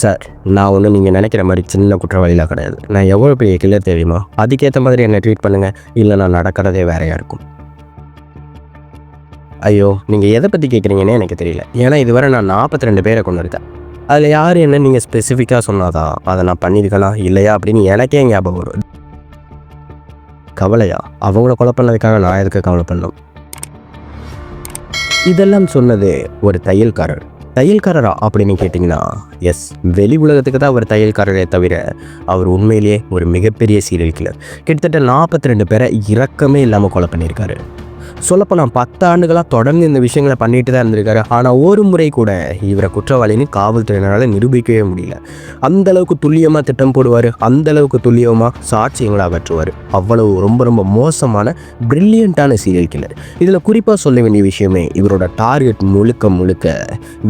Sir நான் ஒன்றும் நீங்கள் நினைக்கிற மாதிரி சின்ன குற்றவாளிலாம் கிடையாது. நான் எவ்வளோ பெரிய கில்லர் தெரியுமா? அதுக்கேற்ற மாதிரி என்னை ட்ரீட் பண்ணுங்கள் இல்லை நான் நடக்கிறதே வேறையாக இருக்கும். ஐயோ நீங்கள் எதை பற்றி கேட்குறீங்கன்னே எனக்கு தெரியல. ஏன்னா இதுவரை நான் நாற்பத்தி ரெண்டு பேரை கொண்டு இருக்கேன் அதில் யார் என்ன நீங்கள் ஸ்பெசிஃபிக்காக சொன்னாதான் அதை நான் பண்ணியிருக்கலாம் இல்லையா? அப்படின்னு எனக்கே ஞாபகம் வரும். கவலையா? அவங்கள கொலை பண்ணதுக்காக நான் எதுக்கு கவலை பண்ணணும்? இதெல்லாம் சொன்னது ஒரு தையல்காரர். தையல்காரரா அப்படின்னு கேட்டிங்கன்னா எஸ் வெளி உலகத்துக்கு தான் அவர் தையல்காரரே தவிர அவர் உண்மையிலேயே ஒரு மிகப்பெரிய சீரியல் கிளர் கிட்டத்தட்ட நாற்பத்தி ரெண்டு பேரை இறக்கமே இல்லாமல் கொலை பண்ணியிருக்காரு. சொல்லப்போனால் பத்து ஆண்டுகளாக தொடர்ந்து இந்த விஷயங்களை பண்ணிட்டு தான் இருந்திருக்காரு. ஆனால் ஒரு முறை கூட இவரை குற்றவாளின்னு காவல்துறையினரால் நிரூபிக்கவே முடியல. அந்த அளவுக்கு துல்லியமாக திட்டம் போடுவார். அந்த அளவுக்கு துல்லியமாக சாட்சியங்களை அகற்றுவார். அவ்வளவு ரொம்ப ரொம்ப மோசமான பிரில்லியண்ட்டான சீரியல் கில்லர் இதில் குறிப்பாக சொல்ல வேண்டிய விஷயமே இவரோட டார்கெட் முழுக்க முழுக்க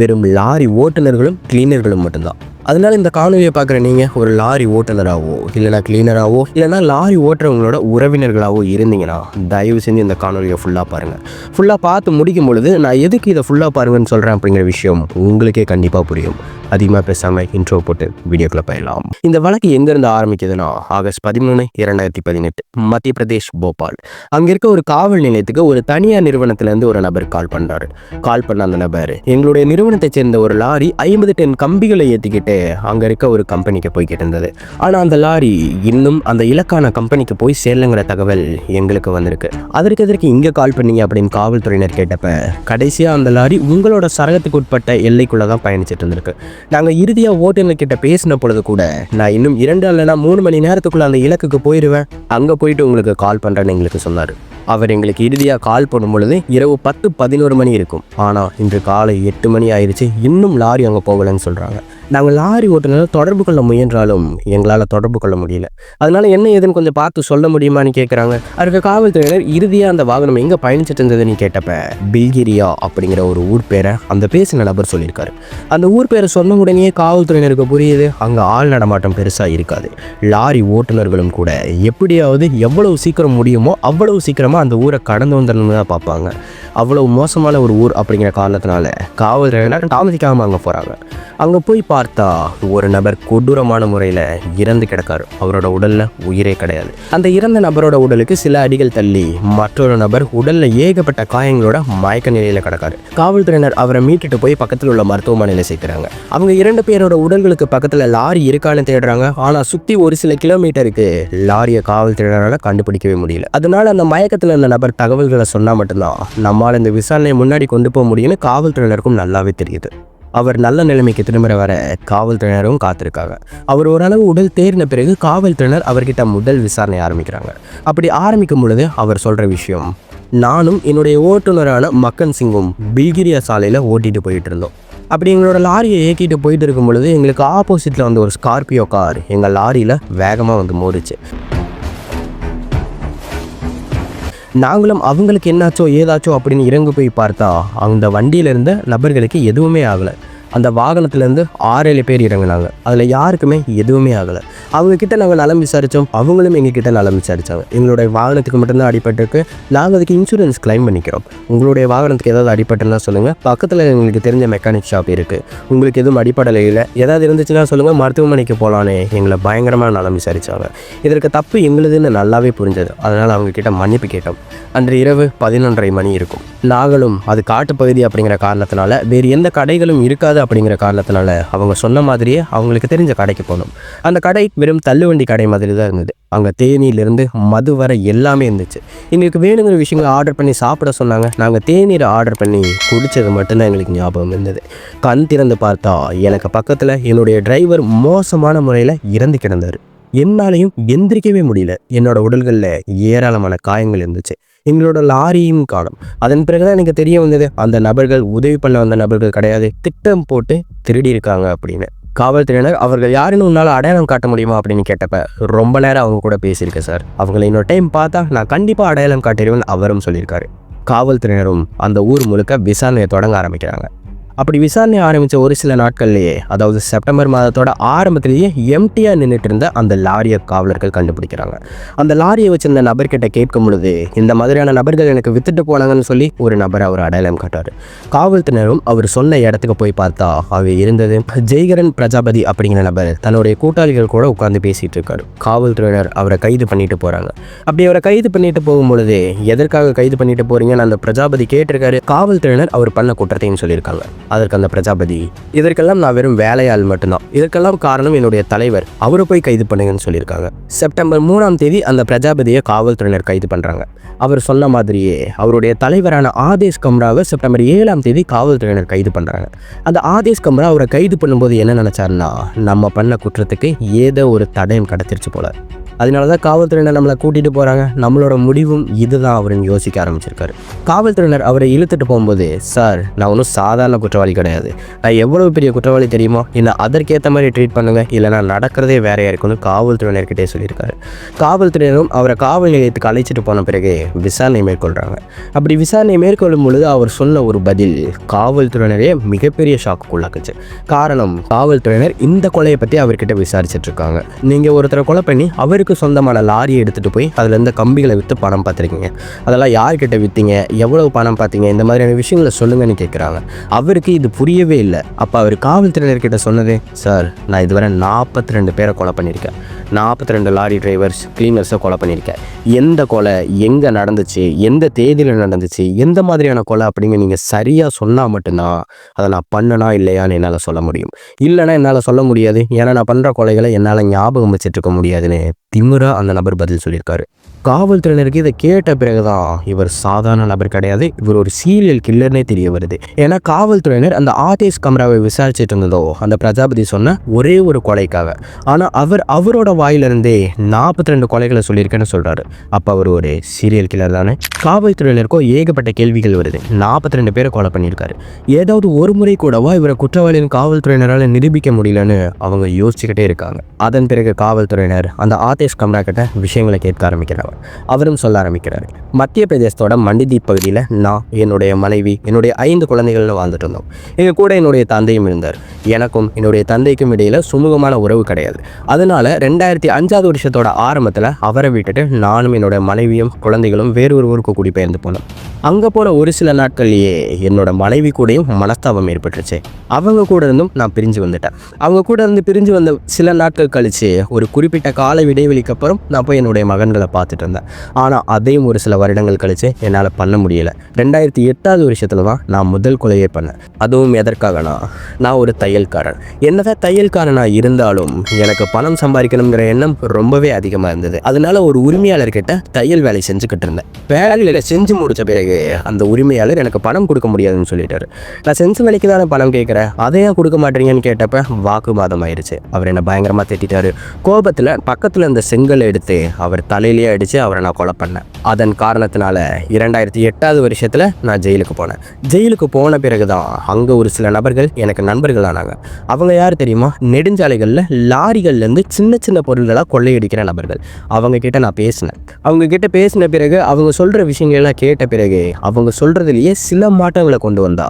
வெறும் லாரி ஓட்டுநர்களும் கிளீனர்களும் மட்டும்தான். அதனால இந்த காணொலியை பார்க்குற நீங்கள் ஒரு லாரி ஓட்டுநராகவோ இல்லைனா கிளீனராகவோ இல்லைனா லாரி ஓட்டுறவங்களோட உறவினர்களாகவோ இருந்தீங்கன்னா தயவு செஞ்சு இந்த காணொலியை ஃபுல்லாக பாருங்கள் ஃபுல்லாக பார்த்து முடிக்கும் பொழுது நான் எதுக்கு இதை ஃபுல்லாக பாருங்கன்னு சொல்கிறேன் அப்படிங்கிற விஷயம் உங்களுக்கே கண்டிப்பாக புரியும். அதிகமாக பேசாமல் இன்ட்ரோ போட்டு வீடியோக்குள்ள போயிடலாம். இந்த வழக்கு எங்கேருந்து ஆரம்பிக்குதுன்னா ஆகஸ்ட் பதிமூணு இரண்டாயிரத்தி பதினெட்டு மத்திய பிரதேஷ் போபால். அங்கே இருக்க ஒரு காவல் நிலையத்துக்கு ஒரு தனியார் நிறுவனத்திலேருந்து ஒரு நபர் கால் பண்ணுறாரு கால் பண்ண அந்த நபர் எங்களுடைய நிறுவனத்தை சேர்ந்த ஒரு லாரி ஐம்பது டென் கம்பிகளை ஏற்றிக்கிட்டு அங்கே இருக்க ஒரு கம்பெனிக்கு போய்கிட்டு இருந்தது. ஆனால் அந்த லாரி இன்னும் அந்த இலக்கான கம்பெனிக்கு போய் சேரலங்கிற தகவல் எங்களுக்கு வந்திருக்கு. அதற்கு எதற்கு இங்கே கால் பண்ணீங்க அப்படின்னு காவல்துறையினர் கேட்டப்ப கடைசியாக அந்த லாரி உங்களோட சரகத்துக்கு உட்பட்ட எல்லைக்குள்ளே தான் பயணிச்சிட்டு இருந்திருக்கு. நாங்கள் இறுதியாக ஓட்டுநர் கிட்ட பேசின பொழுது கூட நான் இன்னும் இரண்டு இல்லைனா மூணு மணி நேரத்துக்குள்ள அந்த இலக்குக்கு போயிடுவேன் அங்கே போயிட்டு உங்களுக்கு கால் பண்ணுறேன்னு எங்களுக்கு சொன்னார். அவர் எங்களுக்கு இறுதியாக கால் பண்ணும் பொழுது இரவு பத்து பதினோரு மணி இருக்கும். ஆனால் இன்று காலை எட்டு மணி ஆயிடுச்சு இன்னும் லாரி அங்கே போகலைன்னு சொல்கிறாங்க நாங்கள் லாரி ஓட்டுநர் தொடர்பு கொள்ள முயன்றாலும் எங்களால் தொடர்பு கொள்ள முடியல. அதனால் என்ன ஏதுன்னு கொஞ்சம் பார்த்து சொல்ல முடியுமான்னு கேட்குறாங்க அதுக்கு காவல்துறையினர் இறுதியாக அந்த வாகனம் எங்கே பயணிச்சிட்டு இருந்ததுன்னு கேட்டப்ப பில்கிரியா அப்படிங்கிற ஒரு ஊர் பேரை அந்த பேசின நபர் சொல்லியிருக்காரு. அந்த ஊர் பேரை சொன்ன உடனே காவல்துறையினருக்கு புரியுது அங்கே ஆள் நடமாட்டம் பெருசாக இருக்காது. லாரி ஓட்டுநர்களும் கூட எப்படியாவது எவ்வளவு சீக்கிரம் முடியுமோ அவ்வளவு சீக்கிரமாக அந்த ஊரை கடந்து வந்துடணும்னு தான் பார்ப்பாங்க. அவ்வளோ மோசமான ஒரு ஊர் அப்படிங்கிற காரணத்தினால காவல்துறையினர் தாமதிக்காமல் அங்கே போகிறாங்க அங்கே போய் பார்த்தா ஒரு நபர் கொடூரமான முறையில் இறந்து கிடக்காரு. அவரோட உடலில் உயிரே கிடையாது. அந்த இறந்த நபரோட உடலுக்கு சில அடிகள் தள்ளி மற்றொரு நபர் உடலில் ஏகப்பட்ட காயங்களோட மயக்க நிலையில் கிடக்காரு. காவல்துறையினர் அவரை மீட்டுட்டு போய் பக்கத்தில் உள்ள மருத்துவமனையில் சேர்க்குறாங்க. அவங்க இரண்டு பேரோட உடல்களுக்கு பக்கத்தில் லாரி இருக்கான்னு தேடுறாங்க. ஆனால் சுற்றி ஒரு சில கிலோமீட்டருக்கு லாரியை காவல்துறையினரால் கண்டுபிடிக்கவே முடியல. அதனால அந்த மயக்கத்தில் இருந்த நபர் தகவல்களை சொன்னால் மட்டும்தான் நம்மால் இந்த விசாரணையை முன்னாடி கொண்டு போக முடியும்னு காவல்துறையினருக்கும் நல்லாவே தெரியுது. அவர் நல்ல நிலைமைக்கு திரும்புகிற வர காவல்துறையினரும் காத்திருக்காங்க. அவர் ஓரளவு உடல் தேறின பிறகு காவல்துறையினர் அவர்கிட்ட முதல் விசாரணை ஆரம்பிக்கிறாங்க. அப்படி ஆரம்பிக்கும் பொழுது அவர் சொல்கிற விஷயம் நானும் என்னுடைய ஓட்டுநரான மக்கன் சிங்கும் பில்கிரியா சாலையில் ஓட்டிட்டு போயிட்டு இருந்தோம். அப்படி எங்களோட லாரியை இயக்கிட்டு போயிட்டு இருக்கும் பொழுது எங்களுக்கு ஆப்போசிட்டில் வந்து ஒரு ஸ்கார்பியோ கார் எங்கள் லாரியில் வேகமாக வந்து மோதிச்சு. நாங்களும் அவங்களுக்கு என்னாச்சோ ஏதாச்சோ அப்படின்னு இறங்கு போய் பார்த்தா அந்த வண்டியில் இருந்த நபர்களுக்கு எதுவுமே ஆகலை. அந்த வாகனத்துலேருந்து ஆறு ஏழு பேர் இறங்குனாங்க. அதில் யாருக்குமே எதுவுமே ஆகலை. அவங்க கிட்ட நாங்கள் நலம் விசாரித்தோம் அவங்களும் எங்ககிட்ட நலம் விசாரித்தாங்க எங்களுடைய வாகனத்துக்கு மட்டும்தான் அடிபட்டிருக்கு. நாங்கள் அதுக்கு இன்சூரன்ஸ் கிளைம் பண்ணிக்கிறோம். உங்களுடைய வாகனத்துக்கு ஏதாவது அடிபட்டுனா சொல்லுங்கள் பக்கத்தில் எங்களுக்கு தெரிஞ்ச மெக்கானிக் ஷாப் இருக்குது உங்களுக்கு எதுவும் அடிப்படலை இல்லை. ஏதாவது இருந்துச்சுன்னா சொல்லுங்கள் மருத்துவமனைக்கு போகலான்னு எங்களை பயங்கரமாக நலம் விசாரித்தாங்க இதற்கு தப்பு எங்களுதுன்னு நல்லாவே புரிஞ்சது. அதனால் அவங்கக்கிட்ட மன்னிப்பு கேட்டோம். அன்று இரவு பதினொன்றரை மணி இருக்கும். நாங்களும் அது காட்டுப்பகுதி அப்படிங்கிற காரணத்தினால வேறு எந்த கடைகளும் இருக்காது அப்படிங்கிற காரணத்தினால அவங்க சொன்ன மாதிரியே அவங்களுக்கு தெரிஞ்ச கடைக்கு போனோம். அந்த கடை வெறும் தள்ளுவண்டி கடை மாதிரி தான் இருந்தது. அங்கே தேநீர்லேருந்து மது வர எல்லாமே இருந்துச்சு. எங்களுக்கு வேணுங்கிற விஷயங்களை ஆர்டர் பண்ணி சாப்பிட சொன்னாங்க. நாங்கள் தேநீரை ஆர்டர் பண்ணி குடித்தது மட்டும்தான் எங்களுக்கு ஞாபகம் இருந்தது. கண் திறந்து பார்த்தா எனக்கு பக்கத்தில் என்னுடைய டிரைவர் மோசமான முறையில் இறந்து கிடந்தார். என்னாலையும் எந்திரிக்கவே முடியல. என்னோட உடல்களில் ஏராளமான காயங்கள் இருந்துச்சு. எங்களோட லாரியும் காணும் அதன் பிறகுதான் எனக்கு தெரிய வந்தது அந்த நபர்கள் உதவி பண்ண வந்த நபர்கள் கிடையாது திட்டம் போட்டு திருடி இருக்காங்க அப்படின்னு. காவல்துறையினர் அவர்கள் யாருன்னு உன்னால் அடையாளம் காட்ட முடியுமா? அப்படின்னு கேட்டப்ப ரொம்ப நேரம் அவங்க கூட பேசியிருக்கேன் சார். அவங்களை இன்னொரு டைம் பார்த்தா நான் கண்டிப்பாக அடையாளம் காட்டிடுவேன் அவரும் சொல்லியிருக்காரு. காவல்துறையினரும் அந்த ஊர் முழுக்க விசாரணையை தொடங்க ஆரம்பிக்கிறாங்க. அப்படி விசாரணை ஆரம்பித்த ஒரு சில நாட்கள்லேயே அதாவது செப்டம்பர் மாதத்தோட ஆரம்பத்திலேயே எம்டியாக நின்றுட்டு இருந்த அந்த லாரியை காவலர்கள் கண்டுபிடிக்கிறாங்க. அந்த லாரியை வச்சிருந்த நபர்கிட்ட கேட்கும் பொழுது இந்த மாதிரியான நபர்கள் எனக்கு வித்துட்டு போனாங்கன்னு சொல்லி ஒரு நபர் அவர் அடையாளம் காட்டார். காவல்துறையினரும் அவர் சொன்ன இடத்துக்கு போய் பார்த்தா அவர் இருந்தது ஜெய்கரன் பிரஜாபதி அப்படிங்கிற நபர். தன்னுடைய கூட்டாளிகள் கூட உட்காந்து பேசிட்டு இருக்காரு. காவல்துறையினர் அவரை கைது பண்ணிட்டு போறாங்க. அப்படி அவரை கைது பண்ணிட்டு போகும்பொழுது எதற்காக கைது பண்ணிட்டு போறீங்கன்னு அந்த பிரஜாபதி கேட்டிருக்காரு. காவல்துறையினர் அவர் பண்ண குற்றத்தையும் சொல்லியிருக்காங்க. அதற்கு அந்த பிரஜாபதி இதற்கெல்லாம் நான் வெறும் வேலையாள் மட்டும்தான். இதற்கெல்லாம் காரணம் என்னுடைய தலைவர். அவரை போய் கைது பண்ணுங்கன்னு சொல்லியிருக்காங்க. செப்டம்பர் மூணாம் தேதி அந்த பிரஜாபதியை காவல்துறையினர் கைது பண்றாங்க. அவர் சொன்ன மாதிரியே அவருடைய தலைவரான ஆதேஷ் கம்ராவை செப்டம்பர் ஏழாம் தேதி காவல்துறையினர் கைது பண்றாங்க. அந்த ஆதேஷ் கம்ரா அவரை கைது பண்ணும்போது என்ன நினைச்சாருன்னா நம்ம பண்ண குற்றத்துக்கு ஏதோ ஒரு தடயம் கிடச்சிருச்சு போல. அதனால தான் காவல்துறையினர் நம்மளை கூட்டிகிட்டு போகிறாங்க நம்மளோட முடிவும் இதுதான் அவருன்னு யோசிக்க ஆரம்பிச்சிருக்காரு. காவல்துறையினர் அவரை இழுத்துட்டு போகும்போது சார் நான் ஒன்றும் சாதாரண குற்றவாளி கிடையாது. நான் எவ்வளவு பெரிய குற்றவாளி தெரியுமோ என்னை அதற்கேற்ற மாதிரி ட்ரீட் பண்ணுங்க. இல்லைனா நடக்கிறதே வேறையாக இருக்குன்னு காவல்துறையினர்கிட்டே சொல்லியிருக்காரு. காவல்துறையினரும் அவரை காவல் நிலையத்துக்கு அழைச்சிட்டு போன பிறகு விசாரணை மேற்கொள்கிறாங்க அப்படி விசாரணை மேற்கொள்ளும் பொழுது அவர் சொன்ன ஒரு பதில் காவல்துறையினரே மிகப்பெரிய ஷாக்குள்ளாக்குச்சு காரணம் காவல்துறையினர் இந்த கொலையை பற்றி அவர்கிட்ட விசாரிச்சுட்டு இருக்காங்க. நீங்கள் ஒருத்தரை கொலை பண்ணி அவருக்கு சொந்தமான லாரியை எடுத்துகிட்டு போய் அதில் இருந்த கம்பிகளை விற்று பணம் பார்த்துருக்கீங்க. அதெல்லாம் யார்கிட்ட விற்றீங்க எவ்வளவு பணம் பார்த்தீங்க? இந்த மாதிரியான விஷயங்களை சொல்லுங்கன்னு கேட்குறாங்க அவருக்கு இது புரியவே இல்லை. அப்போ அவர் காவல்துறையினர்கிட்ட சொன்னதே சார் நான் இதுவரை நாற்பத்தி ரெண்டு பேரை கொலை பண்ணியிருக்கேன். நாற்பத்தி ரெண்டு லாரி டிரைவர்ஸ் கிளீனர்ஸை கொலை பண்ணியிருக்கேன். எந்த கொலை எங்கே நடந்துச்சு எந்த தேதியில் நடந்துச்சு எந்த மாதிரியான கொலை அப்படிங்க நீங்கள் சரியாக சொன்னால் மட்டும்தான் அதை நான் பண்ணனா இல்லையான்னு என்னால் சொல்ல முடியும். இல்லைன்னா என்னால் சொல்ல முடியாது. ஏன்னா நான் பண்ணுற கொலைகளை என்னால் ஞாபகம் வச்சுட்டு இருக்க முடியாதுன்னு திமுறா அந்த நபர் பதில் சொல்லியிருக்காரு. காவல்துறையினருக்கு இதை கேட்ட பிறகுதான் இவர் சாதாரண நபர் கிடையாது. இவர் ஒரு சீரியல் கில்லர்னே தெரிய வருது. ஏன்னா காவல்துறையினர் அந்த ஆதேஷ் கமராவை விசாரிச்சுட்டு இருந்ததோ அந்த பிரஜாபதி சொன்ன ஒரே ஒரு கொலைக்காக. ஆனால் அவர் அவரோட வாயிலிருந்தே நாற்பத்தி ரெண்டு கொலைகளை சொல்லியிருக்கேன்னு சொல்கிறாரு அப்போ அவர் ஒரு சீரியல் கில்லர் தானே. காவல்துறையினருக்கோ ஏகப்பட்ட கேள்விகள் வருது. நாற்பத்தி ரெண்டு பேரை கொலை பண்ணியிருக்காரு. ஏதாவது ஒரு முறை கூடவா இவரை குற்றவாளியின் காவல்துறையினரால் நிரூபிக்க முடியலன்னு அவங்க யோசிச்சுக்கிட்டே இருக்காங்க. அதன் பிறகு காவல்துறையினர் அந்த ஆதேஷ் கம்ரா கிட்ட விஷயங்களை கேட்க ஆரம்பிக்கிறாங்க. அவரும் சொல்ல ஆரம்பிக்கிறார். மத்திய பிரதேசத்தோட மண்டிதீப் பகுதியில் நான் என்னுடைய மனைவி என்னுடைய ஐந்து குழந்தைகளில் வாழ்ந்துட்டு இருந்தோம். எங்கள் கூட என்னுடைய தந்தையும் இருந்தார். எனக்கும் என்னுடைய தந்தைக்கும் இடையில் சுமூகமான உறவு கிடையாது. அதனால ரெண்டாயிரத்தி அஞ்சாவது வருஷத்தோட ஆரம்பத்தில் அவரை விட்டுட்டு நானும் என்னோட மனைவியும் குழந்தைகளும் வேறு ஒரு ஊருக்கு குடிபெயர்ந்து போனோம். அங்கே போன ஒரு சில நாட்கள்லேயே என்னோட மனைவி கூடயும் மனஸ்தாபம் ஏற்பட்டுருச்சு. அவங்க கூட இருந்தும் நான் பிரிஞ்சு வந்துட்டேன். அவங்க கூட இருந்து பிரிஞ்சு வந்த சில நாட்கள் கழிச்சு ஒரு குறிப்பிட்ட கால இடைவெளிக்கு அப்புறம் நான் போய் என்னுடைய மகன்களை பார்த்துட்டு இருந்தேன் ஆனால் அதையும் ஒரு சில வருடங்கள் கழிச்சு என்னால் பண்ண முடியல. ரெண்டாயிரத்தி எட்டாவது வருஷத்தில் தான் நான் முதல் கொலையை பண்ணேன். அதுவும் எதற்காகனா நான் ஒரு தையல்காரன். என்னதான் தையல்காரனாக இருந்தாலும் எனக்கு பணம் சம்பாதிக்கணுங்கிற எண்ணம் ரொம்பவே அதிகமாக இருந்தது. அதனால ஒரு உரிமையாளர்கிட்ட தையல் வேலை செஞ்சுக்கிட்டு இருந்தேன். வேலையில் செஞ்சு முடித்த பிறகு அந்த உரிமையாளர் எனக்கு பணம் கொடுக்க முடியாதுன்னு சொல்லிட்டாரு. நான் செஞ்ச வேலைக்கு தானே பணம் கேட்குறேன் அதையே ஏன் கொடுக்க மாட்டீங்கன்னு கேட்டப்ப வாக்குவாதம் ஆயிடுச்சு அவர் என்னை பயங்கரமாக திட்டாரு கோபத்தில் பக்கத்தில் இருந்த செங்கல் எடுத்து அவர் தலையிலேயே அடிச்சு நினச்சி அவரை நான் கொலை பண்ணேன். அதன் காரணத்தினால இரண்டாயிரத்தி எட்டாவது வருஷத்தில் நான் ஜெயிலுக்கு போனேன். ஜெயிலுக்கு போன பிறகு தான் அங்கே ஒரு சில நபர்கள் எனக்கு நண்பர்கள் ஆனாங்க. அவங்க யார் தெரியுமா? நெடுஞ்சாலைகளில் லாரிகள்லேருந்து சின்ன சின்ன பொருள்களாக கொள்ளையடிக்கிற நபர்கள். அவங்க கிட்ட நான் பேசினேன். அவங்க கிட்ட பேசின பிறகு அவங்க சொல்கிற விஷயங்கள்லாம் கேட்ட பிறகு அவங்க சொல்கிறதுலையே சில மாற்றங்களை கொண்டு வந்தா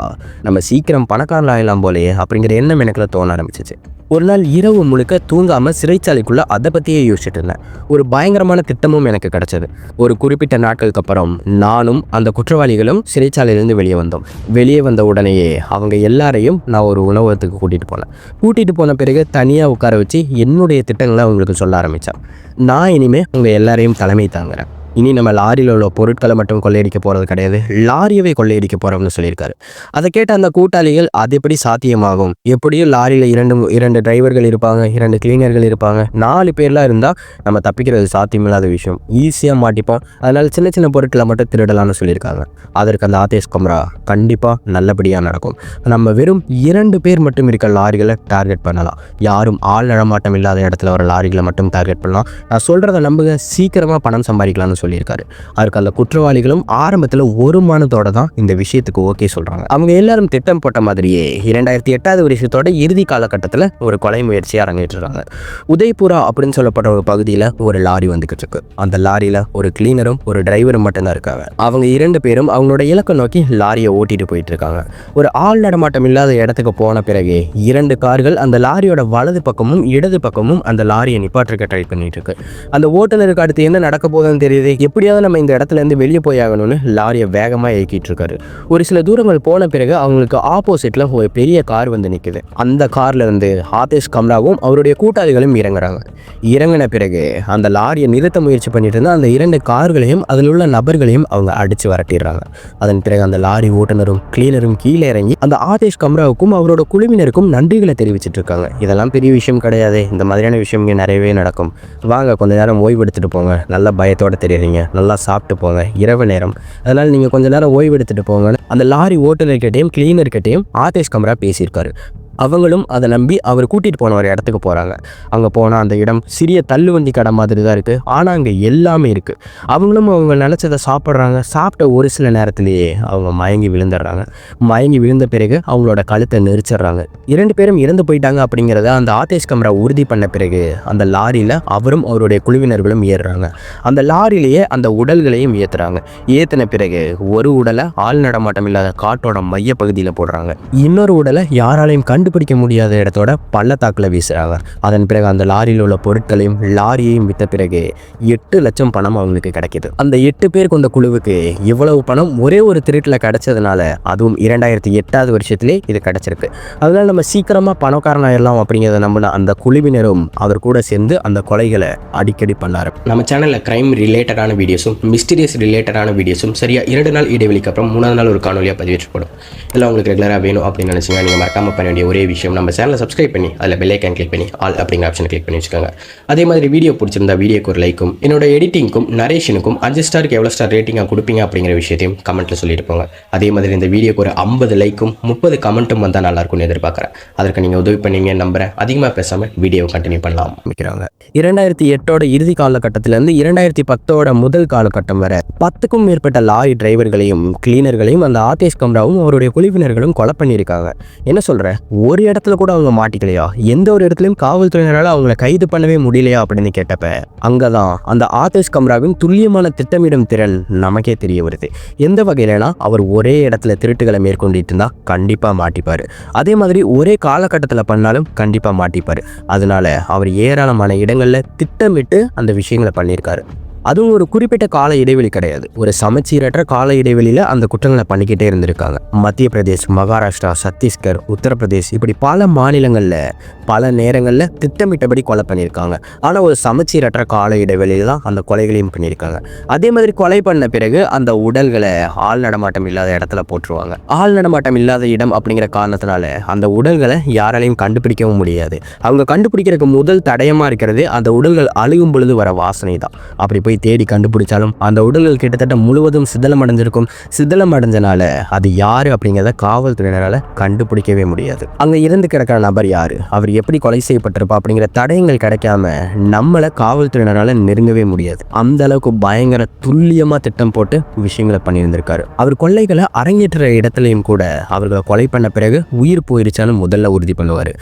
நம்ம சீக்கிரம் பணக்காரன் ஆகலாம் போலயே அப்படிங்கிற எண்ணம் எனக்குள்ள தோண ஆரம்பிச்சிச்சு. ஒரு நாள் இரவு முழுக்க தூங்காமல் சிறைச்சாலைக்குள்ளே அதை பற்றியே யோசிச்சுட்டு இருந்தேன். ஒரு பயங்கரமான திட்டமும் எனக்கு கிடச்சது. ஒரு குறிப்பிட்ட நாட்களுக்கு அப்புறம் நானும் அந்த குற்றவாளிகளும் சிறைச்சாலையிலேருந்து வெளியே வந்தோம். வெளியே வந்த உடனேயே அவங்க எல்லாரையும் நான் ஒரு உணவகத்துக்கு கூட்டிகிட்டு போனேன். கூட்டிகிட்டு போன பிறகு தனியாக உட்கார வச்சு என்னுடைய திட்டங்களை அவங்களுக்கு சொல்ல ஆரம்பித்தேன் நான் இனிமேல் உங்கள் எல்லாரையும் தலைமை தாங்குறேன். இனி நம்ம லாரியில் உள்ள பொருட்களை மட்டும் கொள்ளையடிக்க போகிறது கிடையாது. லாரியவே கொள்ளையடிக்க போகிறோம்னு சொல்லியிருக்காரு. அதை கேட்ட அந்த கூட்டாளிகள் அது எப்படி சாத்தியமாகும்? எப்படியும் லாரியில் இரண்டு இரண்டு டிரைவர்கள் இருப்பாங்க இரண்டு கிளீனர்கள் இருப்பாங்க. நாலு பேர்லாம் இருந்தால் நம்ம தப்பிக்கிறது சாத்தியமில்லாத விஷயம். ஈஸியாக மாட்டிப்போம். அதனால் சின்ன சின்ன பொருட்களை மட்டும் திருடலாம்னு சொல்லியிருக்காங்க. அதற்கு அந்த ஆதேஷ் கம்ரா கண்டிப்பாக நல்லபடியாக நடக்கும். நம்ம வெறும் இரண்டு பேர் மட்டும் இருக்க லாரிகளை டார்கெட் பண்ணலாம். யாரும் ஆள் நடமாட்டம் இல்லாத இடத்துல வர லாரிகளை மட்டும் டார்கெட் பண்ணலாம். நான் சொல்கிறத நம்புங்க. சீக்கிரமாக பணம் சம்பாதிக்கலாம்னு சொல்லியிருக்காரு. அவருக்கு அந்த குற்றவாளிகளும் ஆரம்பத்தில் ஒரு மானத்தோட தான் இந்த விஷயத்துக்கு ஓகே சொல்கிறாங்க அவங்க எல்லாரும் திட்டம் போட்ட மாதிரியே இரண்டாயிரத்தி எட்டாவது வருஷத்தோட இறுதி காலகட்டத்தில் ஒரு கொலை முயற்சி அரங்கேற்றுறாங்க உதய்புரா அப்படின்னு சொல்லப்பட்ட ஒரு பகுதியில் ஒரு லாரி வந்துக்கிட்டு இருக்கு. அந்த லாரியில் ஒரு கிளீனரும் ஒரு டிரைவரும் மட்டும்தான் இருக்காங்க. அவங்க இரண்டு பேரும் அவங்களோட இலக்கை நோக்கி லாரியை ஓட்டிட்டு போயிட்டு இருக்காங்க. ஒரு ஆள் நடமாட்டம் இல்லாத இடத்துக்கு போன பிறகு இரண்டு கார்கள் அந்த லாரியோட வலது பக்கமும் இடது பக்கமும் அந்த லாரியை நிப்பாட்டுறக்க ட்ரை பண்ணிட்டு இருக்கு. அந்த ஓட்டுநருக்கு அடுத்து என்ன நடக்க போகுதுன்னு தெரியுது? எப்படியாவது நம்ம இந்த இடத்துல இருந்து வெளியே போய் ஆகணும்னு லாரியை வேகமாக இயக்கிட்டு இருக்காரு ஒரு சில தூரங்கள் போன பிறகு அவங்களுக்கு ஆப்போசிட்ல ஒரு பெரிய கார் வந்து நிற்குது அந்த கார்ல இருந்து ஆதேஷ் கம்ராவும் அவருடைய கூட்டாளிகளும் இறங்குறாங்க. இறங்கின பிறகு அந்த லாரியை நிறுத்த முயற்சி பண்ணிட்டு இருந்தால் அந்த இரண்டு கார்களையும் அதில் உள்ள நபர்களையும் அவங்க அடிச்சு வரட்டிடுறாங்க. அதன் பிறகு அந்த லாரி ஓட்டுநரும் கிளீனரும் கீழே இறங்கி அந்த ஆதேஷ் கம்ராவுக்கும் அவரோட குழுவினருக்கும் நன்றிகளை தெரிவிச்சிட்டு இருக்காங்க. இதெல்லாம் பெரிய விஷயம் கிடையாது. இந்த மாதிரியான விஷயம் இங்கே நிறையவே நடக்கும். வாங்க கொஞ்ச நேரம் ஓய்வு எடுத்துட்டு போங்க. நல்ல பயத்தோட தெரியுறீங்க நல்லா சாப்பிட்டு போங்க. இரவு நேரம். அதனால் நீங்கள் கொஞ்ச நேரம் ஓய்வு எடுத்துட்டு போங்க. அந்த லாரி ஓட்டுநர்கிட்டையும் கிளீனர்கிட்டையும் ஆதேஷ் கமரா பேசியிருக்காரு. அவங்களும் அதை நம்பி அவர் கூட்டிகிட்டு போன ஒரு இடத்துக்கு போகிறாங்க அங்கே போனால் அந்த இடம் சிறிய தள்ளுவண்டி கடை மாதிரி தான் இருக்குது ஆனால் அங்கே எல்லாமே இருக்குது அவங்களும் அவங்க நினச்சதை சாப்பிட்றாங்க. சாப்பிட்ட ஒரு சில நேரத்திலேயே அவங்க மயங்கி விழுந்துடுறாங்க. மயங்கி விழுந்த பிறகு அவங்களோட கழுத்தை நெரிச்சிடுறாங்க. இரண்டு பேரும் இறந்து போயிட்டாங்க அப்படிங்கிறத அந்த ஆதேஷ் கம்ரா உறுதி பண்ண பிறகு அந்த லாரியில் அவரும் அவருடைய குழுவினர்களும் ஏறுறாங்க. அந்த லாரியிலேயே அந்த உடல்களையும் ஏற்றுறாங்க ஏற்றின பிறகு ஒரு உடலை ஆள் நடமாட்டம் இல்லாத காட்டோட மைய பகுதியில் போடுறாங்க. இன்னொரு உடலை யாராலையும் கண்டு கண்டுபிடிக்க முடியாத இடத்தோட பள்ளத்தாக்கில் வீசுகிறாங்க அதன் பிறகு அந்த லாரியில் உள்ள பொருட்களையும் லாரியையும் விட்ட பிறகு எட்டு லட்சம் பணம் அவங்களுக்கு கிடைக்கிது. அந்த எட்டு பேர் கொண்ட குழுவுக்கு இவ்வளவு பணம் ஒரே ஒரு திருட்டில் கிடைச்சதுனால அதுவும் இரண்டாயிரத்தி எட்டாவது வருஷத்திலே இது கிடைச்சிருக்கு. அதனால நம்ம சீக்கிரமாக பணக்காரனாயிடலாம் அப்படிங்கிறத நம்பின அந்த குழுவினரும் அவர் கூட சேர்ந்து அந்த கொலைகளை அடிக்கடி பண்ணாரு. நம்ம சேனலில் கிரைம் ரிலேட்டடான வீடியோஸும் மிஸ்டீரியஸ் ரிலேட்டடான வீடியோஸும் சரியா இரண்டு நாள் இடைவெளிக்கு அப்புறம் மூணாவது நாள் ஒரு காணொலியாக பதிவேற்றப்படும். இதெல்லாம் உங்களுக்கு ரெகுலராக வேணும் அப்படின்னு நினச்சிங்கன்னா நீங்கள் மறக்காமல் பண்ண வேண்டிய ஒரே விஷயம் நம்ம சேனலை சப்ஸ்கிரைப் பண்ணி அதில் பெல் கிளிக் பண்ணி ஆல் அப்படிங்கிற ஆப்ஷனை கிளிக் பண்ணி வச்சுக்கோங்க. அதே மாதிரி வீடியோ பிடிச்சிருந்தா வீடியோக்கு ஒரு லைக்கும் என்னோட எடிட்டிங்க்கும் நரேஷனுக்கும் அஞ்சு ஸ்டாருக்கு எவ்வளோ ஸ்டார் ரேட்டிங்காக கொடுப்பீங்க அப்படிங்கிற விஷயத்தையும் கமெண்ட்டில் சொல்லிட்டு போங்க. அதே மாதிரி இந்த வீடியோக்கு ஒரு ஐம்பது லைக்கும் முப்பது கமெண்ட்டும் வந்தால் நல்லா இருக்கும்னு எதிர்பார்க்குறேன். அதற்கு நீங்கள் உதவி பண்ணீங்க நம்புகிறேன் அதிகமாக பேசாமல் வீடியோ கண்டினியூ பண்ணலாம். வைக்கிறாங்க இரண்டாயிரத்தி எட்டோட இறுதி காலகட்டத்திலேருந்து இரண்டாயிரத்தி பத்தோட முதல் காலகட்டம் வரை பத்துக்கும் மேற்பட்ட லாரி டிரைவர்களையும் கிளீனர்களையும் அந்த ஆதேஷ் கம்ராவும் அவருடைய குழுவினர்களும் கொலை பண்ணியிருக்காங்க. என்ன சொல்கிறேன் ஒரு இடத்துல கூட அவங்க மாட்டிக்கலையா? எந்த ஒரு இடத்துலையும் காவல்துறையினரால் அவங்கள கைது பண்ணவே முடியலையா அப்படின்னு கேட்டப்ப அங்கே தான் அந்த ஆதேஷ் கம்ராவின் துல்லியமான திட்டமிடும் திறன் நமக்கே தெரிய வருது. எந்த வகையிலனா அவர் ஒரே இடத்துல திருட்டுகளை மேற்கொண்டுட்டு இருந்தால் கண்டிப்பாக மாட்டிப்பார். அதே மாதிரி ஒரே காலகட்டத்தில் பண்ணாலும் கண்டிப்பாக மாட்டிப்பார். அதனால அவர் ஏராளமான இடங்களில் திட்டமிட்டு அந்த விஷயங்களை பண்ணியிருக்காரு. அதுவும் ஒரு குறிப்பிட்ட கால இடைவெளி கிடையாது. ஒரு சமச்சீரற்ற கால இடைவெளியில் அந்த குற்றங்களை பண்ணிக்கிட்டே இருந்திருக்காங்க. மத்திய பிரதேஷ் மகாராஷ்டிரா சத்தீஸ்கர் உத்தரப்பிரதேஷ் இப்படி பல மாநிலங்களில் பல நேரங்களில் திட்டமிட்டபடி கொலை பண்ணியிருக்காங்க. ஆனால் ஒரு சமச்சீரற்ற கால இடைவெளியில் தான் அந்த கொலைகளையும் பண்ணியிருக்காங்க. அதே மாதிரி கொலை பண்ண பிறகு அந்த உடல்களை ஆள் நடமாட்டம் இல்லாத இடத்துல போட்டுருவாங்க. ஆள் நடமாட்டம் இல்லாத இடம் அப்படிங்கிற காரணத்தினால அந்த உடல்களை யாராலையும் கண்டுபிடிக்கவும் முடியாது. அவங்க கண்டுபிடிக்கிறதுக்கு முதல் தடயமாக இருக்கிறது அந்த உடல்கள் அழுகும் பொழுது வர வாசனை தான். அப்படி போய் தேடி கண்டுபிடிச்சாலும் அந்த உடல்கள் கிட்டத்தட்ட முழுவதும் சிதலம் அடைஞ்சிருக்கும் சிதலம் அடைஞ்சனால அது யாரு அப்படிங்கிறத காவல்துறையினரால் கண்டுபிடிக்கவே முடியாது. அங்க இறந்து கிடக்கிற நபர் யாரு? அவர் எப்படி கொலை செய்யப்பட்டிருப்பா அப்படிங்கிற தடயங்கள் கிடைக்காம நம்மளை காவல்துறையினரால் நெருங்கவே முடியாது. அந்த அளவுக்கு பயங்கர துல்லியமா திட்டம் போட்டு விஷயங்களை பண்ணியிருந்திருக்காரு. அவர் கொள்ளைகளை அரங்கேற்ற இடத்துலையும் கூட அவர்களை கொலை பண்ண பிறகு உயிர் போயிருச்சாலும் முதல்ல உறுதி பண்ணுவார்.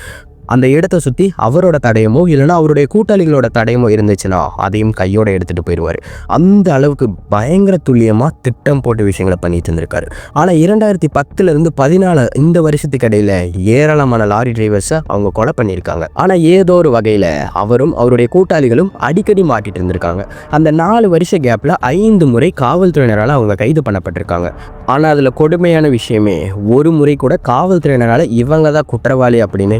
அந்த இடத்தை சுற்றி அவரோட தடயமோ இல்லைனா அவருடைய கூட்டாளிகளோட தடயமோ இருந்துச்சுன்னா அதையும் கையோட எடுத்துகிட்டு போயிடுவார். அந்த அளவுக்கு பயங்கர துல்லியமாக திட்டம் போட்டு விஷயங்களை பண்ணிட்டு இருந்திருக்காரு. ஆனால் இரண்டாயிரத்தி பத்துலேருந்து பதினாலு இந்த வருஷத்துக்கு இடையில ஏராளமான லாரி டிரைவர்ஸை அவங்க கொலை பண்ணியிருக்காங்க. ஆனால் ஏதோ ஒரு வகையில் அவரும் அவருடைய கூட்டாளிகளும் அடிக்கடி மாட்டிட்டு இருந்திருக்காங்க. அந்த நாலு வருஷ கேப்பில் ஐந்து முறை காவல்துறையினரால் அவங்க கைது பண்ணப்பட்டிருக்காங்க. ஆனால் அதில் கொடுமையான விஷயமே ஒரு முறை கூட காவல்துறையினரால் இவங்க தான் குற்றவாளி அப்படின்னு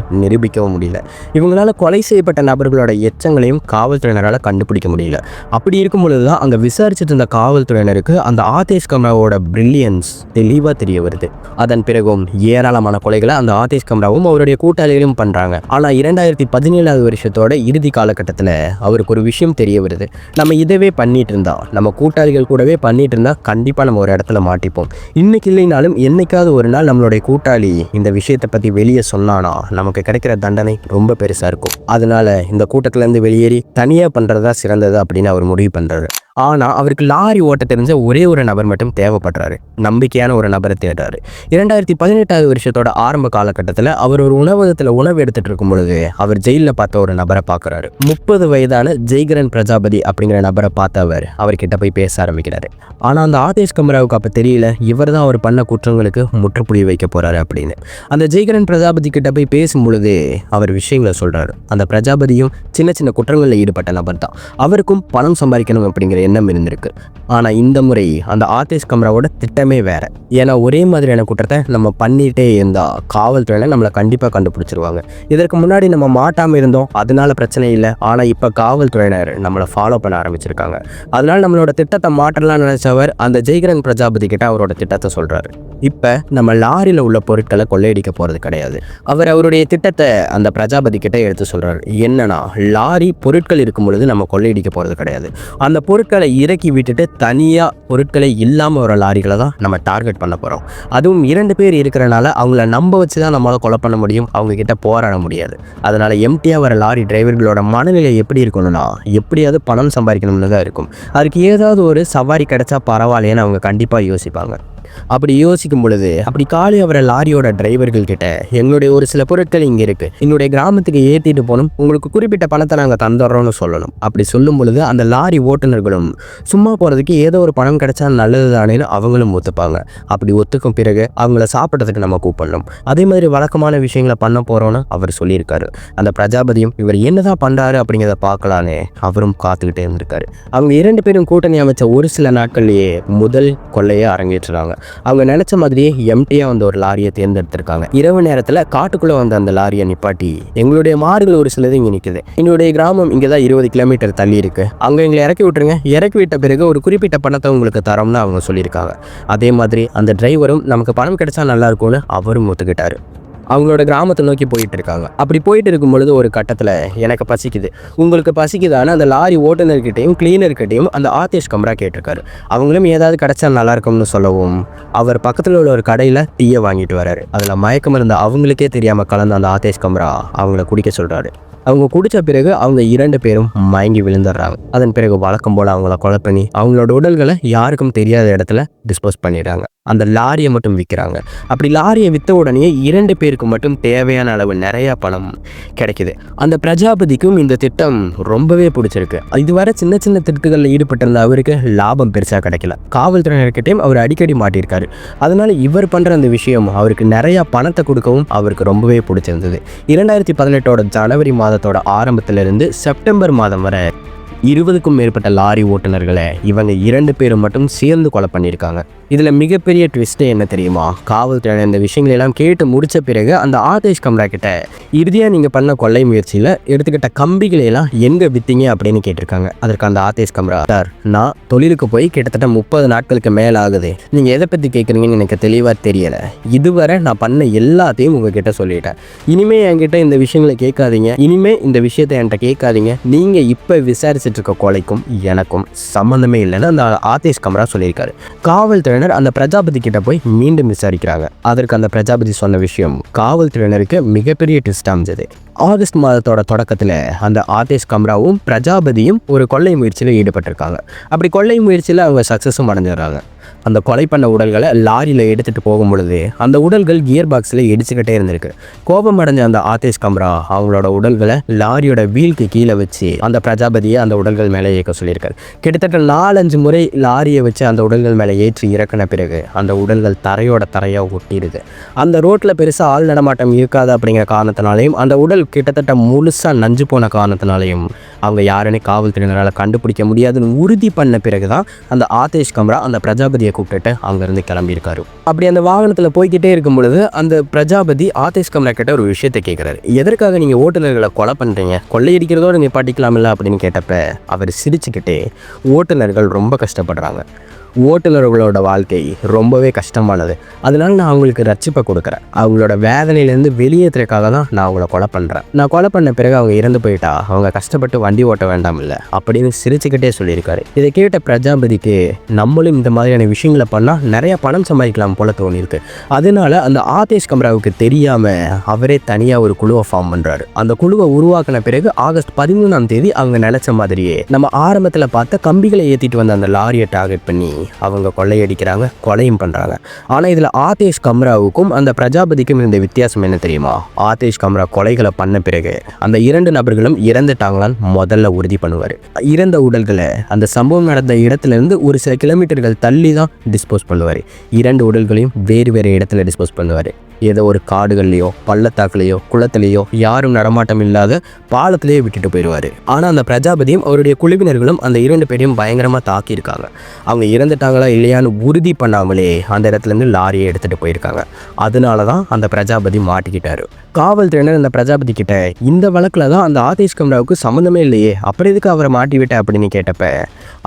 வைக்கவும் முடியல. இவங்களால கொலை செய்யப்பட்ட நபர்களோட எச்சங்களையும் காவல்துறையினரால் கண்டுபிடிக்க முடியல. அப்படி இருக்கும் பொழுது தான் அங்கே விசாரிச்சுட்டு இருந்த காவல்துறையினருக்கு அந்த ஆதேஷ் கம்ராவோட பிரில்லியன்ஸ் தெளிவாக தெரிய வருது. அதன் பிறகும் ஏராளமான கொலைகளை அந்த ஆதேஷ் கம்ராவும் அவருடைய கூட்டாளிகளும் பண்ணுறாங்க ஆனால் இரண்டாயிரத்தி பதினேழாவது வருஷத்தோட இறுதி காலகட்டத்தில் அவருக்கு ஒரு விஷயம் தெரிய வருது. நம்ம இதவே பண்ணிட்டு இருந்தா நம்ம கூட்டாளிகள் கூடவே பண்ணிட்டு இருந்தா கண்டிப்பாக நம்ம ஒரு இடத்துல மாட்டிப்போம். இன்னைக்கு இல்லைனாலும் என்னைக்காவது ஒரு நாள் நம்மளுடைய கூட்டாளி இந்த விஷயத்தை பற்றி வெளியே சொன்னானா நமக்கு கிடைக்கிற தண்டனை ரொம்ப பெருசாக இருக்கும். அதனால இந்த கூட்டத்திலேருந்து வெளியேறி தனியாக பண்ணுறதா சிறந்தது அப்படின்னு அவர் முடிவு பண்ணுறாரு ஆனால் அவருக்கு லாரி ஓட்ட தெரிஞ்ச ஒரே ஒரு நபர் மட்டும் தேவைப்படுறாரு. நம்பிக்கையான ஒரு நபரை தேடுறாரு. இரண்டாயிரத்தி பதினெட்டாவது வருஷத்தோட ஆரம்ப காலகட்டத்தில் அவர் ஒரு உணவகத்தில் உணவு எடுத்துகிட்டு இருக்கும் பொழுது அவர் ஜெயிலில் பார்த்த ஒரு நபரை பார்க்குறாரு. முப்பது வயதான ஜெய்கரன் பிரஜாபதி அப்படிங்கிற நபரை பார்த்த அவர் அவர்கிட்ட போய் பேச ஆரம்பிக்கிறாரு. ஆனால் அந்த ஆதேஷ் கமராவுக்கு அப்போ தெரியல இவர் தான் அவர் பண்ண குற்றங்களுக்கு முற்றுப்புள்ளி வைக்க போகிறாரு அப்படின்னு. அந்த ஜெய்கரன் பிரஜாபதி கிட்ட போய் பேசும் பொழுது அவர் விஷயங்களை சொல்கிறாரு அந்த பிரஜாபதியும் சின்ன சின்ன குற்றங்களில் ஈடுபட்ட நபர் தான் அவருக்கும் பணம் சம்பாதிக்கணும் அப்படிங்கிற எண்ணம் இருந்திருக்கு. ஆனால் இந்த முறை அந்த ஆதேஷ் கம்ராவோட திட்டமே வேற. ஏன்னா ஒரே மாதிரியான குற்றத்தை நம்ம பண்ணிட்டே இருந்தால் காவல்துறையில நம்மளை கண்டிப்பாக கண்டுபிடிச்சிருவாங்க. இதற்கு முன்னாடி நம்ம மாட்டாமல் இருந்தோம். அதனால பிரச்சனை இல்லை. ஆனால் இப்போ காவல்துறையினர் நம்மளை ஃபாலோ பண்ண ஆரம்பிச்சிருக்காங்க. அதனால நம்மளோட திட்டத்தை மாற்றலாம்னு நினைச்சவர் அந்த ஜெய்கரன் பிரஜாபதி கிட்ட அவரோட திட்டத்தை சொல்றாரு. இப்போ நம்ம லாரியில் உள்ள பொருட்களை கொள்ளையடிக்க போகிறது கிடையாது. அவர் அவருடைய திட்டத்தை அந்த பிரஜாபதி கிட்ட எடுத்து சொல்கிறார் என்னன்னா லாரி பொருட்கள் இருக்கும் பொழுது நம்ம கொள்ளையடிக்க போகிறது கிடையாது. அந்த பொருட்களை இறக்கி விட்டுட்டு தனியாக பொருட்களை இல்லாமல் வர லாரிகளை தான் நம்ம டார்கெட் பண்ண போகிறோம் அதுவும் இரண்டு பேர் இருக்கிறனால அவங்கள நம்ப வச்சு தான் நம்மளால் கொலை பண்ண முடியும். அவங்க கிட்ட போராட முடியாது. அதனால் எம்டியாக வர லாரி டிரைவர்களோட மனநிலை எப்படி இருக்கணும்னா எப்படியாவது பணம் சம்பாதிக்கணும்னு தான் இருக்கும். அதுக்கு ஏதாவது ஒரு சவாரி கிடைச்சா பரவாயில்லைன்னு அவங்க கண்டிப்பாக யோசிப்பாங்க. அப்படி யோசிக்கும் பொழுது அப்படி காலி அவரை லாரியோட டிரைவர்கள் கிட்ட எங்களுடைய ஒரு சில பொருட்கள் இங்கே இருக்கு. என்னுடைய கிராமத்துக்கு ஏற்றிட்டு போகணும். உங்களுக்கு குறிப்பிட்ட பணத்தை நாங்கள் தந்துடுறோம்னு சொல்லணும். அப்படி சொல்லும் பொழுது அந்த லாரி ஓட்டுநர்களும் சும்மா போகிறதுக்கு ஏதோ ஒரு பணம் கிடைச்சா நல்லது தானேன்னு அவங்களும் ஒத்துப்பாங்க. அப்படி ஒத்துக்கும் பிறகு அவங்கள சாப்பிட்றதுக்கு நம்ம கூப்பிடணும். அதே மாதிரி வழக்கமான விஷயங்களை பண்ண போகிறோன்னு அவர் சொல்லியிருக்காரு. அந்த பிரஜாபதியும் இவர் என்னதான் பண்ணுறாரு அப்படிங்கிறத பார்க்கலான்னு அவரும் காத்துக்கிட்டே இருந்திருக்காரு. அவங்க இரண்டு பேரும் கூட்டணி அமைச்ச ஒரு சில நாட்கள்லேயே முதல் கொள்ளையை அரங்கேற்றுறாங்க அவங்க நினச்ச மாதிரியே எம்டியாக வந்த ஒரு லாரியை தேர்ந்தெடுத்திருக்காங்க. இரவு நேரத்தில் காட்டுக்குள்ளே வந்த அந்த லாரியை நிப்பாட்டி எங்களுடைய மாடுகள் ஒரு சிலது இங்கே நிற்குது எங்களுடைய கிராமம் இங்கே தான் இருபது கிலோமீட்டர் தள்ளி இருக்கு. அங்கே எங்களை இறக்கி விட்டுருங்க. இறக்கி விட்ட பிறகு ஒரு குறிப்பிட்ட பணத்தை உங்களுக்கு தரோம்னு அவங்க சொல்லியிருக்காங்க. அதே மாதிரி அந்த டிரைவரும் நமக்கு பணம் கிடைச்சா நல்லா இருக்கும்னு அவரும் ஒத்துக்கிட்டாரு. அவங்களோட கிராமத்தை நோக்கி போயிட்டு இருக்காங்க அப்படி போயிட்டு இருக்கும் பொழுது ஒரு கட்டத்தில் எனக்கு பசிக்குது. உங்களுக்கு பசிக்குதான்னு அந்த லாரி ஓட்டுநர்கிட்டையும் கிளீனர்கிட்டையும் அந்த ஆதேஷ் கம்ரா கேட்டிருக்காரு. அவங்களும் ஏதாவது கிடைச்சா நல்லா இருக்கும்னு சொல்லவும் அவர் பக்கத்தில் உள்ள ஒரு கடையில் டீயை வாங்கிட்டு வராரு. அதில் மயக்கம் இருந்த அவங்களுக்கே தெரியாமல் கலந்த அந்த ஆதேஷ் கம்ரா அவங்கள குடிக்க சொல்கிறாரு அவங்க குடித்த பிறகு அவங்க இரண்டு பேரும் மயங்கி விழுந்துடுறாங்க. அதன் பிறகு வழக்கம் போல் அவங்கள கொலை பண்ணி அவங்களோட உடல்களை யாருக்கும் தெரியாத இடத்துல டிஸ்போஸ் பண்ணிடுறாங்க. அந்த லாரியை மட்டும் விற்கிறாங்க. அப்படி லாரியை விற்ற உடனே இரண்டு பேருக்கு மட்டும் தேவையான அளவு நிறையா பணம் கிடைக்குது. அந்த பிரஜாபதிக்கும் இந்த திட்டம் ரொம்பவே பிடிச்சிருக்கு. இதுவரை சின்ன சின்ன திட்டங்களில் ஈடுபட்டிருந்த அவருக்கு லாபம் பெருசாக கிடைக்கல. காவல்துறையினர்கிட்டையும் அவர் அடிக்கடி மாட்டியிருக்காரு. அதனால இவர் பண்ணுற அந்த விஷயம் அவருக்கு நிறையா பணத்தை கொடுக்கவும் அவருக்கு ரொம்பவே பிடிச்சிருந்தது. இரண்டாயிரத்தி பதினெட்டோட ஜனவரி மாதத்தோட ஆரம்பத்திலிருந்து செப்டம்பர் மாதம் வரை இருபதுக்கும் மேற்பட்ட லாரி ஓட்டுநர்களை இவங்க இரண்டு பேரும் மட்டும் சேர்ந்து கொலை பண்ணியிருக்காங்க. இதில் மிகப்பெரிய ட்விஸ்ட்டு என்ன தெரியுமா? காவல்துறை இந்த விஷயங்களை எல்லாம் கேட்டு முடித்த பிறகு அந்த ஆதேஷ் கம்ரா கிட்ட இறுதியாக நீங்கள் பண்ண கொள்ளை முயற்சியில் எடுத்துக்கிட்ட கம்பிகளை எல்லாம் எங்கே விற்றீங்க அப்படின்னு கேட்டிருக்காங்க. அதற்கு அந்த ஆதேஷ் கம்ரா சார் நான் தொழிலுக்கு போய் கிட்டத்தட்ட முப்பது நாட்களுக்கு மேலே ஆகுது. நீங்கள் எதை பற்றி கேட்குறீங்கன்னு எனக்கு தெளிவாக தெரியலை. இதுவரை நான் பண்ண எல்லாத்தையும் உங்ககிட்ட சொல்லிட்டேன். இனிமே என்கிட்ட இந்த விஷயங்களை கேட்காதீங்க. இனிமே இந்த விஷயத்தை என்கிட்ட கேட்காதீங்க. நீங்கள் இப்போ இருக்க கொலைக்கும் எனக்கும் சம்மந்தமே இல்லைன்னு அந்த ஆதேஷ் கம்ரா சொல்லியிருக்காரு. காவல்துறையினர் அந்த பிரஜாபதி கிட்ட போய் மீண்டும் விசாரிக்கிறாங்க. அதற்கு அந்த பிரஜாபதி சொன்ன விஷயம் காவல்துறையினருக்கு மிகப்பெரிய ட்விஸ்ட் அமைஞ்சது. ஆகஸ்ட் மாதத்தோட தொடக்கத்தில் அந்த ஆதேஷ் கம்ராவும் பிரஜாபதியும் ஒரு கொள்ளை முயற்சியில் ஈடுபட்டிருக்காங்க. அப்படி கொள்ளை முயற்சியில் அவங்க சக்ஸஸும் அடைஞ்சிடுறாங்க. அந்த கொலை பண்ண உடல்களை லாரியில் எடுத்துகிட்டு போகும் பொழுது அந்த உடல்கள் கியர் பாக்ஸில் இடிச்சுக்கிட்டே இருந்திருக்கு. கோபம் அடைஞ்ச அந்த ஆதேஷ் கம்ரா அவங்களோட உடல்களை லாரியோட வீலுக்கு கீழே வச்சு அந்த பிரஜாபதியை அந்த உடல்கள் மேலே இயக்க சொல்லியிருக்காரு. கிட்டத்தட்ட நாலஞ்சு முறை லாரியை வச்சு அந்த உடல்கள் மேலே ஏற்றி இறக்கின பிறகு அந்த உடல்கள் தரையோட தரையாக ஒட்டிடுது. அந்த ரோட்டில் பெருசாக ஆள் நடமாட்டம் இருக்காது அப்படிங்கிற காரணத்தினாலையும் அந்த உடல் கிட்டத்தட்ட முழுசாக நஞ்சு போன காரணத்தினாலையும் அவங்க யாருன்னு காவல்துறையினரால் கண்டுபிடிக்க முடியாதுன்னு உறுதி பண்ண பிறகு தான் அந்த ஆதேஷ் கம்ரா அந்த பிரஜாபதியை கூப்பிட்டுட்டு அங்கேருந்து கிளம்பியிருக்காரு. அப்படி அந்த வாகனத்தில் போய்கிட்டே இருக்கும் பொழுது அந்த பிரஜாபதி ஆதேஷ் கம்ரா கிட்ட ஒரு விஷயத்தை கேட்குறாரு எதற்காக நீங்கள் ஓட்டுநர்களை கொலை பண்ணுறீங்க கொள்ளையடிக்கிறதோடு நிப்பாட்டிக்கலாமில்ல அப்படின்னு கேட்டப்ப அவர் சிரிச்சுக்கிட்டே ஓட்டுநர்கள் ரொம்ப கஷ்டப்படுறாங்க. ஓட்டுநர்களோட வாழ்க்கை ரொம்பவே கஷ்டமானது. அதனால நான் அவங்களுக்கு ரட்சிப்பை கொடுக்குறேன். அவங்களோட வேதனையிலேருந்து வெளியேற்றுறதுக்காக தான் நான் அவங்கள கொலை பண்ணுறேன் நான் கொலை பண்ண பிறகு அவங்க இறந்து போயிட்டா அவங்க கஷ்டப்பட்டு வண்டி ஓட்ட வேண்டாம் இல்லை அப்படின்னு சிரிச்சுக்கிட்டே சொல்லியிருக்காரு. இதை கேட்ட பிரஜாபதிக்கு நம்மளும் இந்த மாதிரியான விஷயங்களை பண்ணால் நிறைய பணம் சம்பாதிக்கலாம் போல தோணியிருக்கு. அதனால அந்த ஆதேஷ் கம்ராவுக்கு தெரியாமல் அவரே தனியாக ஒரு குழுவை ஃபார்ம் பண்ணுறாரு அந்த குழுவை உருவாக்கின பிறகு ஆகஸ்ட் பதிமூணாம் தேதி அவங்க நினைச்ச மாதிரியே நம்ம ஆரம்பத்தில் பார்த்த கம்பிகளை ஏற்றிட்டு வந்த அந்த லாரியை டார்கெட் பண்ணி அவங்க கொள்ளையடிக்கிறாங்க கொலையும் பண்ணுறாங்க ஆனால் இதில் ஆதேஷ் கம்ராவுக்கும் அந்த பிரஜாபதிக்கும் இருந்த வித்தியாசம் என்ன தெரியுமா? ஆதேஷ் கம்ரா கொலைகளை பண்ண பிறகு அந்த இரண்டு நபர்களும் இறந்துட்டாங்களான்னு முதல்ல உறுதி பண்ணுவார். இறந்த உடல்களை அந்த சம்பவம் நடந்த இடத்துல இருந்து ஒரு சில கிலோமீட்டர்கள் தள்ளி தான் டிஸ்போஸ் பண்ணுவார். இரண்டு உடல்களையும் வேறு வேறு இடத்துல டிஸ்போஸ் பண்ணுவார். ஏதோ ஒரு காடுகள்லையோ பள்ளத்தாக்குலையோ குளத்திலேயோ யாரும் நடமாட்டம் இல்லாத பாலத்திலேயே விட்டுட்டு போயிடுவார். ஆனால் அந்த பிரஜாபதியும் அவருடைய குழுவினர்களும் அந்த இரண்டு பேரையும் பயங்கரமாக தாக்கியிருக்காங்க. அவங்க இறந்துட்டாங்களா இல்லையான்னு உறுதி பண்ணாமலே அந்த இடத்துலேருந்து லாரியை எடுத்துகிட்டு போயிருக்காங்க. அதனால தான் அந்த பிரஜாபதி மாட்டிக்கிட்டாரு. காவல்துறையினர் அந்த பிரஜாபதி கிட்ட இந்த வழக்கில் தான் அந்த ஆதேஷ் கம்ராவுக்கு சம்மந்தமே இல்லையே. அப்புறம் எதுக்கு அவரை மாட்டி விட்ட அப்படின்னு கேட்டப்ப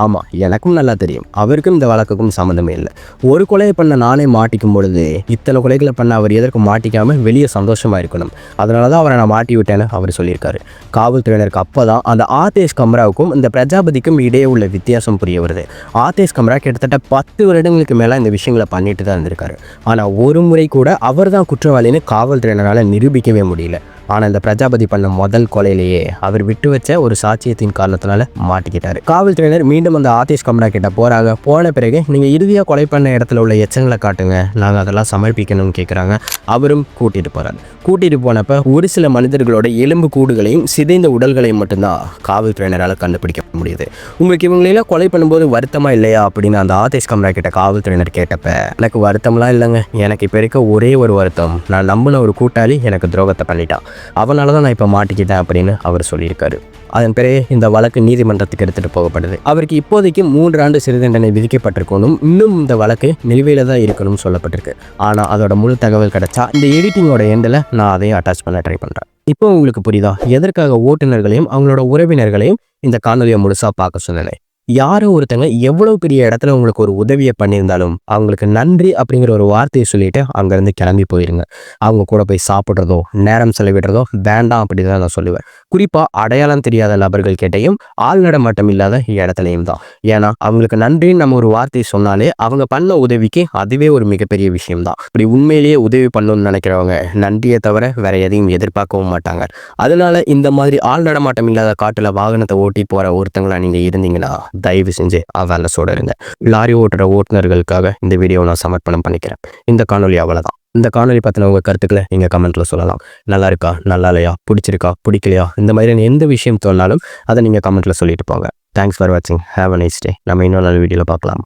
ஆமாம் எனக்கும் நல்லா தெரியும். அவருக்கும் இந்த வழக்குக்கும் சம்மந்தமே இல்லை. ஒரு கொலையை பண்ண நானே மாட்டிக்கும் பொழுது இத்தனை கொலைகளை பண்ண அவர் எதற்கு மாட்டிக்காமல் வெளியே சந்தோஷமாக இருக்கணும். அதனால தான் அவரை நான் மாட்டி விட்டேன்னு அவர் சொல்லியிருக்காரு. காவல்துறையினருக்கு அப்போ தான் அந்த ஆதேஷ் கம்ராவுக்கும் இந்த பிரஜாபதிக்கும் இடையே உள்ள வித்தியாசம் புரிய வருது. ஆதேஷ் கம்ரா கிட்டத்தட்ட பத்து வருடங்களுக்கு மேலே இந்த விஷயங்களை பண்ணிட்டு தான் இருந்திருக்காரு. ஆனால் ஒரு முறை கூட அவர் தான் குற்றவாளின்னு காவல்துறையினரால் நிரூபிக்கவே முடியல. ஆனால் இந்த பிரஜாபதி பண்ண முதல் கொலையிலேயே அவர் விட்டு வச்ச ஒரு சாட்சியத்தின் காரணத்தினால மாட்டிக்கிட்டாரு. காவல்துறையினர் மீண்டும் அந்த ஆதிஷ் கம்ரா கிட்ட போறாங்க. போன பிறகு நீங்க இறுதியாக கொலை பண்ண இடத்துல உள்ள எச்சங்களை காட்டுங்க. நாங்கள் அதெல்லாம் சமர்ப்பிக்கணும்னு கேட்குறாங்க அவரும் கூட்டிட்டு போறாரு. கூட்டிட்டு போனப்ப ஒரு சில மனிதர்களோட எலும்பு கூடுகளையும் சிதைந்த உடல்களையும் மட்டும்தான் காவல்துறையினரால் கண்டுபிடிக்க முடியுது. உங்களுக்கு இவங்களெல்லாம் கொலை பண்ணும்போது வருத்தமா இல்லையா அப்படின்னு அந்த ஆதேஷ் கம்ரா கிட்ட காவல்துறையினர் கேட்டப்ப எனக்கு வருத்தம்லாம் இல்லைங்க. எனக்கு இப்போ இருக்க ஒரே ஒரு வருத்தம். நான் நம்பின ஒரு கூட்டாளி எனக்கு துரோகத்தை பண்ணிட்டான். அவனால தான் நான் இப்போ மாட்டிக்கிட்டேன் அப்படின்னு அவர் சொல்லியிருக்காரு. அதன் பிறகு இந்த வழக்கு நீதிமன்றத்துக்கு எடுத்துகிட்டு போகப்படுது. அவருக்கு இப்போதைக்கு மூன்று ஆண்டு சிறை தண்டனை விதிக்கப்பட்டிருக்கணும். இன்னும் இந்த வழக்கு நிலுவையில் தான் இருக்கணும்னு சொல்லப்பட்டிருக்கு. ஆனால் அதோட முழு தகவல் கிடைச்சா இந்த எடிட்டிங்கோட எண்டில் நான் அதையும் அட்டாச் பண்ண ட்ரை பண்ணுறேன் இப்போ உங்களுக்கு புரியுதா? எதற்காக ஓட்டுநர்களையும் அவங்களோட உறவினர்களையும் இந்த காணொலியை முழுசாக பார்க்க சொன்னேன்? யாரோ ஒருத்தங்க எவ்வளோ பெரிய இடத்துல உங்களுக்கு ஒரு உதவியை பண்ணியிருந்தாலும் அவங்களுக்கு நன்றி அப்படிங்கிற ஒரு வார்த்தையை சொல்லிட்டு அங்கேருந்து கிளம்பி போயிருங்க. அவங்க கூட போய் சாப்பிட்றதோ நேரம் செலவிடுறதோ வேண்டாம் அப்படி தான் நான் சொல்லுவேன். குறிப்பாக அடையாளம் தெரியாத நபர்கள் கிட்டையும் ஆள் நடமாட்டம் இல்லாத இடத்துலையும் தான். ஏன்னா அவங்களுக்கு நன்றின்னு நம்ம ஒரு வார்த்தையை சொன்னாலே அவங்க பண்ண உதவிக்கு அதுவே ஒரு மிகப்பெரிய விஷயம் தான். இப்படி உண்மையிலேயே உதவி பண்ணணும்னு நினைக்கிறவங்க நன்றியை தவிர வேற எதையும் எதிர்பார்க்கவும் மாட்டாங்க. அதனால இந்த மாதிரி ஆள் நடமாட்டம் இல்லாத காட்டில் வாகனத்தை ஓட்டி போகிற ஒருத்தங்களா நீங்கள் இருந்தீங்கன்னா தயவு செஞ்சு அவேர்னஸோட இருங்க லாரி ஓட்டுற ஓட்டுநர்களுக்காக இந்த வீடியோ நான் சமர்ப்பணம் பண்ணிக்கிறேன். இந்த காணொலி அவ்வளோதான் இந்த காணொலி பற்றின உங்கள் கருத்துக்களை நீங்கள் கமெண்ட்டில் சொல்லலாம். நல்லா இருக்கா? நல்லா இல்லையா? பிடிச்சிருக்கா? பிடிக்கலையா? இந்த மாதிரியான எந்த விஷயம் சொன்னாலும் அதை நீங்கள் கமெண்ட்டில் சொல்லிட்டு போங்க. தேங்க்ஸ் ஃபார் வாட்சிங் ஹேவ் அ நைஸ் டே நம்ம இன்னொரு நல்ல வீடியோவில் பார்க்கலாம்.